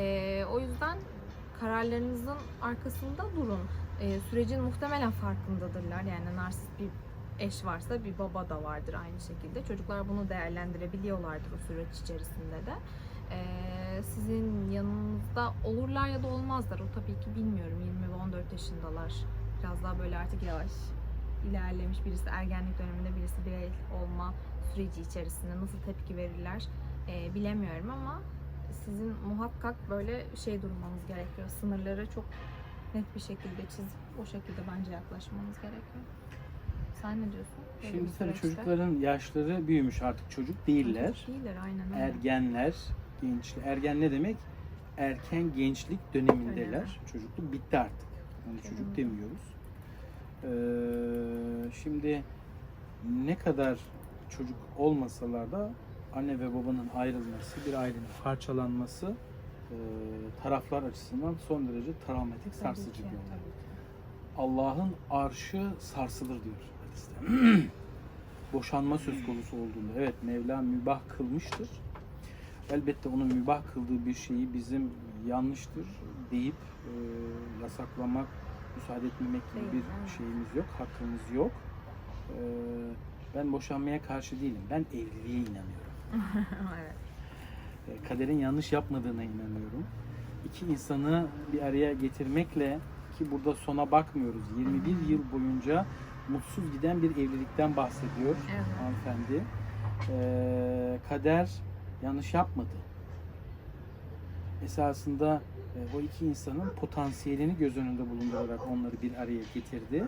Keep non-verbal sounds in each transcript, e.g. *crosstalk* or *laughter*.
Ee, o yüzden kararlarınızın arkasında durun. Ee, sürecin muhtemelen farkındadırlar. Yani narsist bir eş varsa bir baba da vardır aynı şekilde. Çocuklar bunu değerlendirebiliyorlardır o süreç içerisinde de. Ee, sizin yanınızda olurlar ya da olmazlar. O tabii ki bilmiyorum. 20 ve 14 yaşındalar. Biraz daha böyle artık yavaş ilerlemiş birisi ergenlik döneminde birisi birey olma süreci içerisinde nasıl tepki verirler e, bilemiyorum ama sizin muhakkak böyle şey durmanız gerekiyor. Sınırları çok net bir şekilde çizip o şekilde bence yaklaşmanız gerekiyor. Sen ne diyorsun? Böyle Şimdi tabii çocukların yaşları büyümüş artık çocuk değiller. Çocuk değiller aynen öyle. Ergenler, gençler. Ergen ne demek? Erken gençlik dönemindeler. Dönemi. Çocukluk bitti artık. Hani çocuk demiyoruz. Ee, şimdi ne kadar çocuk olmasalar da anne ve babanın ayrılması, bir ailenin parçalanması e, taraflar açısından son derece travmatik, sarsıcı bir olay. Allah'ın arşı sarsılır diyor hadiste. *clears throat* Boşanma söz konusu olduğunda evet Mevla mübah kılmıştır. Elbette onun mübah kıldığı bir şeyi bizim yanlıştır deyip e, yasaklamak, müsaade etmemek gibi bir şeyimiz yok, hakkımız yok. E, ben boşanmaya karşı değilim. Ben evliliğe inanıyorum. *laughs* evet. E, kaderin yanlış yapmadığına inanıyorum. İki insanı bir araya getirmekle ki burada sona bakmıyoruz. 21 yıl boyunca mutsuz giden bir evlilikten bahsediyor Evet. hanımefendi. E, kader yanlış yapmadı. Esasında o iki insanın potansiyelini göz önünde bulundurarak onları bir araya getirdi.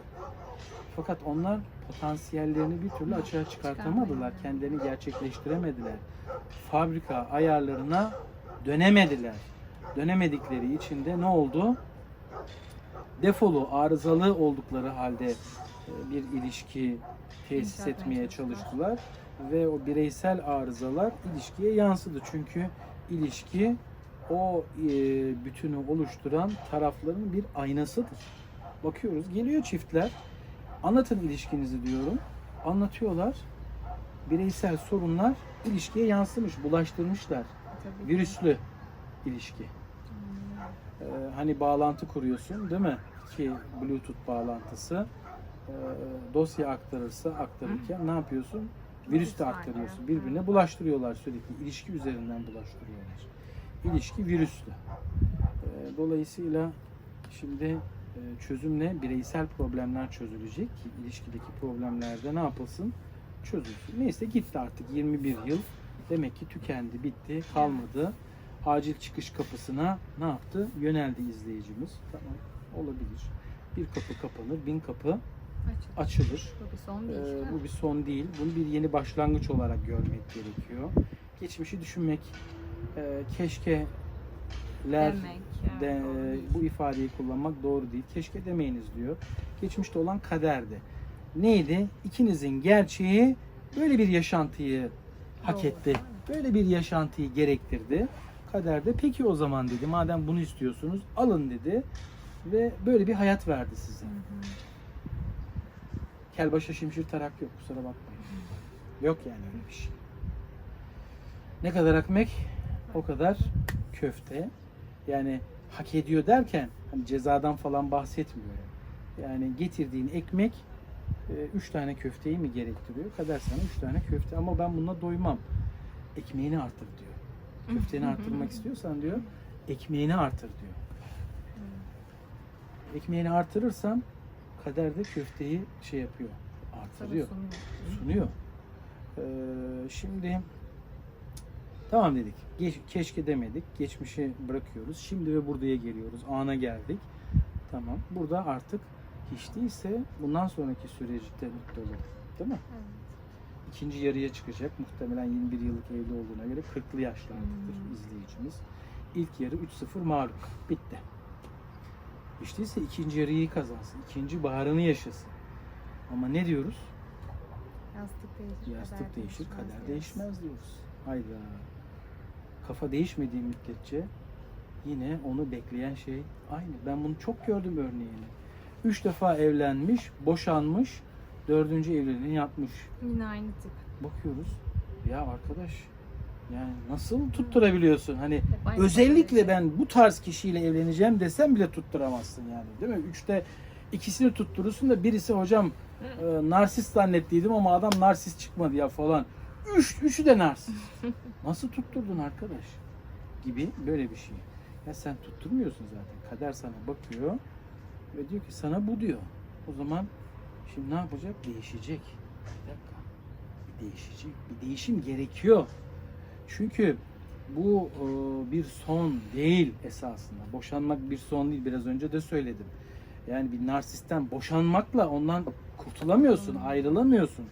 Fakat onlar potansiyellerini bir türlü açığa çıkartamadılar. Kendilerini gerçekleştiremediler. Fabrika ayarlarına dönemediler. Dönemedikleri için de ne oldu? Defolu, arızalı oldukları halde e, bir ilişki tesis etmeye çalıştılar ve o bireysel arızalar ilişkiye yansıdı. Çünkü ilişki o e, bütünü oluşturan tarafların bir aynasıdır. Bakıyoruz geliyor çiftler anlatın ilişkinizi diyorum. Anlatıyorlar. Bireysel sorunlar ilişkiye yansımış, bulaştırmışlar. Virüslü ilişki. Ee, hani bağlantı kuruyorsun değil mi? Ki Bluetooth bağlantısı. Ee, dosya aktarırsa aktarırken ne yapıyorsun? Virüs de aktarıyorsun. Birbirine bulaştırıyorlar sürekli. İlişki üzerinden bulaştırıyorlar. İlişki virüslü. Ee, dolayısıyla şimdi e, çözüm ne? Bireysel problemler çözülecek ki ilişkideki problemlerde ne yapılsın? Çözülsün. Neyse gitti artık 21 yıl. Demek ki tükendi, bitti, kalmadı. Acil çıkış kapısına ne yaptı? Yöneldi izleyicimiz. Tamam olabilir. Bir kapı kapanır, bin kapı Açılır. açılır. Bu bir son değil. Ee, bu bir son değil. Bunu bir yeni başlangıç olarak görmek gerekiyor. Geçmişi düşünmek, e, keşkeler Demek. evet, de, doğru bu ifadeyi kullanmak doğru değil. Keşke demeyiniz diyor. Geçmişte olan kaderdi. Neydi? İkinizin gerçeği böyle bir yaşantıyı hak etti. Böyle bir yaşantıyı gerektirdi. Kaderde peki o zaman dedi. Madem bunu istiyorsunuz alın dedi. Ve böyle bir hayat verdi size. Hı hı. Kel başa şimşir tarak yok kusura bakmayın. Yok yani öyle bir şey. Ne kadar ekmek o kadar köfte. Yani hak ediyor derken hani cezadan falan bahsetmiyorum. Yani getirdiğin ekmek e, üç tane köfteyi mi gerektiriyor? Kader sana üç tane köfte ama ben bununla doymam. Ekmeğini artır diyor. Köfteni arttırmak *laughs* istiyorsan diyor ekmeğini artır diyor. Ekmeğini artırırsan kader de köfteyi şey yapıyor, artırıyor, sunuyor. sunuyor. Ee, şimdi tamam dedik. Geç, keşke demedik. Geçmişi bırakıyoruz. Şimdi ve buraya geliyoruz. Ana geldik. Tamam. Burada artık hiç değilse bundan sonraki süreçte mutlu olalım. Değil mi? Evet. İkinci yarıya çıkacak. Muhtemelen 21 yıllık evli olduğuna göre 40'lı yaşlardadır Hmm. izleyicimiz. İlk yarı 3-0 mağlup. Bitti. Hiç değilse ikinci yarıyı kazansın. ikinci baharını yaşasın. Ama ne diyoruz? Yastık değişir. Yastık kader değişir, kader değişmez diyoruz. Hayda. Kafa değişmediği müddetçe yine onu bekleyen şey aynı. Ben bunu çok gördüm örneğini. Üç defa evlenmiş, boşanmış, dördüncü evliliğini yapmış. Yine aynı tip. Bakıyoruz. Ya arkadaş Yani nasıl tutturabiliyorsun? Hani özellikle ben bu tarz kişiyle evleneceğim desem bile tutturamazsın yani. Değil mi? Üçte ikisini tutturursun da birisi hocam e, narsist zannettiydim ama adam narsist çıkmadı ya falan. Üç, üçü de narsist. Nasıl tutturdun arkadaş? Gibi böyle bir şey. Ya sen tutturmuyorsun zaten. Kader sana bakıyor ve diyor ki sana bu diyor. O zaman şimdi ne yapacak? Değişecek. Bir dakika. Bir değişecek. Bir değişim gerekiyor. Çünkü bu e, bir son değil esasında. Boşanmak bir son değil. Biraz önce de söyledim. Yani bir narsisten boşanmakla ondan kurtulamıyorsun, Hmm. ayrılamıyorsun.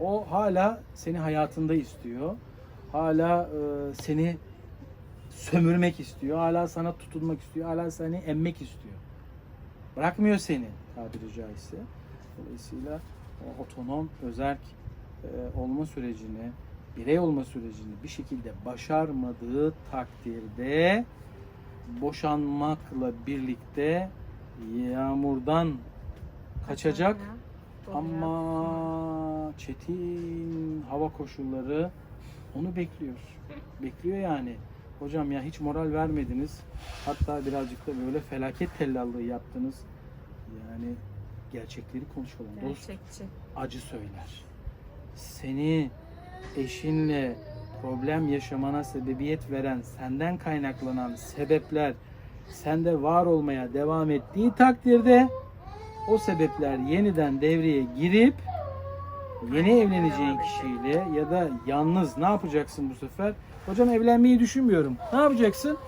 O hala seni hayatında istiyor. Hala e, seni sömürmek istiyor. Hala sana tutunmak istiyor. Hala seni emmek istiyor. Bırakmıyor seni tabiri caizse. Dolayısıyla o otonom, özerk e, olma sürecini, birey olma sürecini bir şekilde başarmadığı takdirde boşanmakla birlikte yağmurdan kaçacak. Ama çetin hava koşulları onu bekliyor. Bekliyor yani. Hocam ya hiç moral vermediniz. Hatta birazcık da böyle felaket tellallığı yaptınız. Yani gerçekleri konuşalım. Dost Gerçekçi. acı söyler. Seni eşinle problem yaşamana sebebiyet veren, senden kaynaklanan sebepler sende var olmaya devam ettiği takdirde o sebepler yeniden devreye girip yeni evleneceğin kişiyle ya da yalnız ne yapacaksın bu sefer? Hocam evlenmeyi düşünmüyorum. Ne yapacaksın?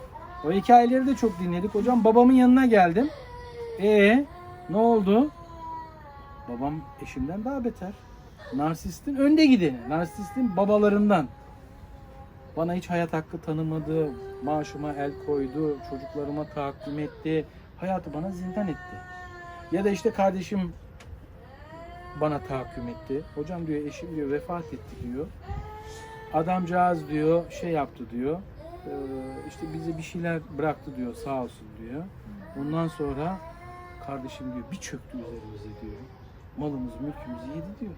O hikayeleri de çok dinledik. Hocam babamın yanına geldim. E ne oldu? Babam eşimden daha beter. Narsistin önde gideni. Narsistin babalarından. Bana hiç hayat hakkı tanımadı. Maaşıma el koydu. Çocuklarıma tahakküm etti. Hayatı bana zindan etti. Ya da işte kardeşim bana tahakküm etti. Hocam diyor eşim diyor vefat etti diyor. Adamcağız diyor şey yaptı diyor. "Ee, işte bize bir şeyler bıraktı diyor sağ olsun diyor. Ondan sonra kardeşim diyor bir çöktü üzerimize diyor. Malımızı mülkümüzü yedi diyor.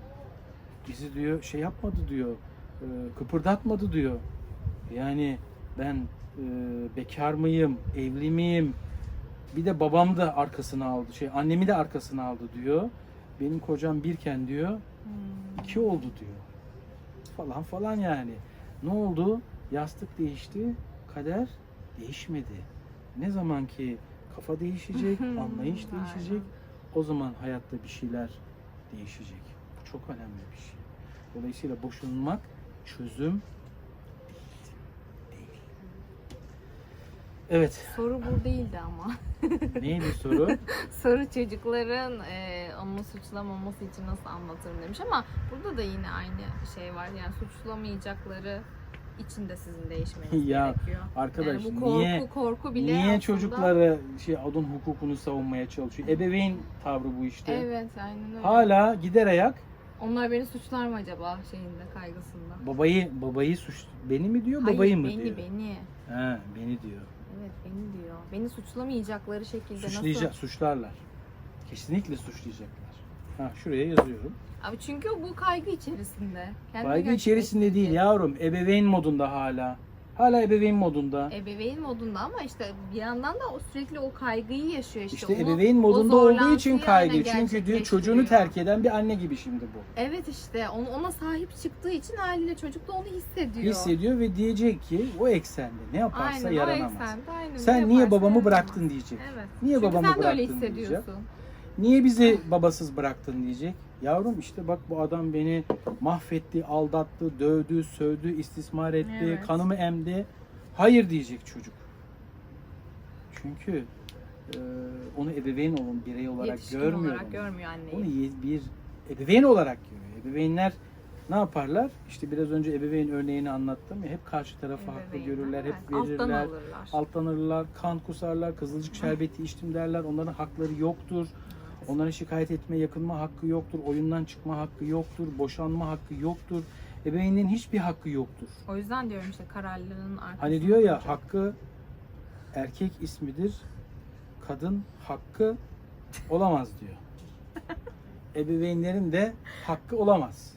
Bizi diyor şey yapmadı diyor. e, kıpırdatmadı diyor. Yani ben e, bekar mıyım, evli miyim? Bir de babam da arkasına aldı. Şey annemi de arkasına aldı diyor. Benim kocam birken diyor Hmm. iki oldu diyor. Falan falan yani. Ne oldu? Yastık değişti, kader değişmedi. Ne zaman ki kafa değişecek, *laughs* anlayış değişecek, o zaman hayatta bir şeyler değişecek. Bu çok önemli bir şey. Dolayısıyla boşanmak çözüm Evet. Soru bu değildi ama. *laughs* Neydi soru? Soru çocukların e, onu suçlamaması için nasıl anlatırım demiş ama burada da yine aynı şey var. Yani suçlamayacakları için de sizin değişmeniz *laughs* Ya, gerekiyor. Arkadaş yani bu korku niye korku bile niye aslında- çocukları şey adın hukukunu savunmaya çalışıyor? Ebeveyn tavrı bu işte. Evet aynen öyle. Hala gider ayak Onlar beni suçlar mı acaba şeyinde kaygısında? babayı babayı suç beni mi diyor Hayır, babayı mı beni, diyor? beni. Ha, beni diyor. Evet beni diyor. Beni suçlamayacakları şekilde Suçlayacak nasıl? suçlarlar. Kesinlikle suçlayacaklar. Ha şuraya yazıyorum. Abi çünkü bu kaygı içerisinde. Kendi Kaygı içerisinde değil yavrum. Ebeveyn modunda hala. Hala ebeveyn modunda. Ebeveyn modunda ama işte bir yandan da o sürekli o kaygıyı yaşıyor işte. İşte Onu- ebeveyn modunda olduğu için kaygı. Çünkü diyor çocuğunu terk eden bir anne gibi şimdi bu. Evet işte onu, ona sahip çıktığı için haliyle çocuk da onu hissediyor. Hissediyor ve diyecek ki o eksende ne yaparsa aynen, yaranamaz. Eksende, aynen, Sen niye babamı bıraktın diyecek. Evet. Niye Çünkü babamı sen de öyle bıraktın diyecek. hissediyorsun. Niye bizi *laughs* babasız bıraktın diyecek. Yavrum işte bak bu adam beni mahvetti, aldattı, dövdü, sövdü, istismar etti, Evet. kanımı emdi. Hayır diyecek çocuk. Çünkü e, onu ebeveyn olan birey olarak Yetişkin görmüyor. olarak onu. görmüyor anneyi. Onu bir ebeveyn olarak görüyor. Ebeveynler ne yaparlar? İşte biraz önce ebeveyn örneğini anlattım ya hep karşı tarafı haklı Ebeveynler, görürler, hep evet, Alttan verirler alırlar. altlanırlar, kan kusarlar, kızılcık *laughs* şerbeti içtim derler. Onların hakları yoktur. Onların şikayet etme, yakınma hakkı yoktur. Oyundan çıkma hakkı yoktur. Boşanma hakkı yoktur. Ebeveynin hiçbir hakkı yoktur. O yüzden diyorum işte kararlarının arkasında. Hani diyor ya hakkı erkek ismidir. Kadın hakkı olamaz diyor. *laughs* Ebeveynlerin de hakkı olamaz.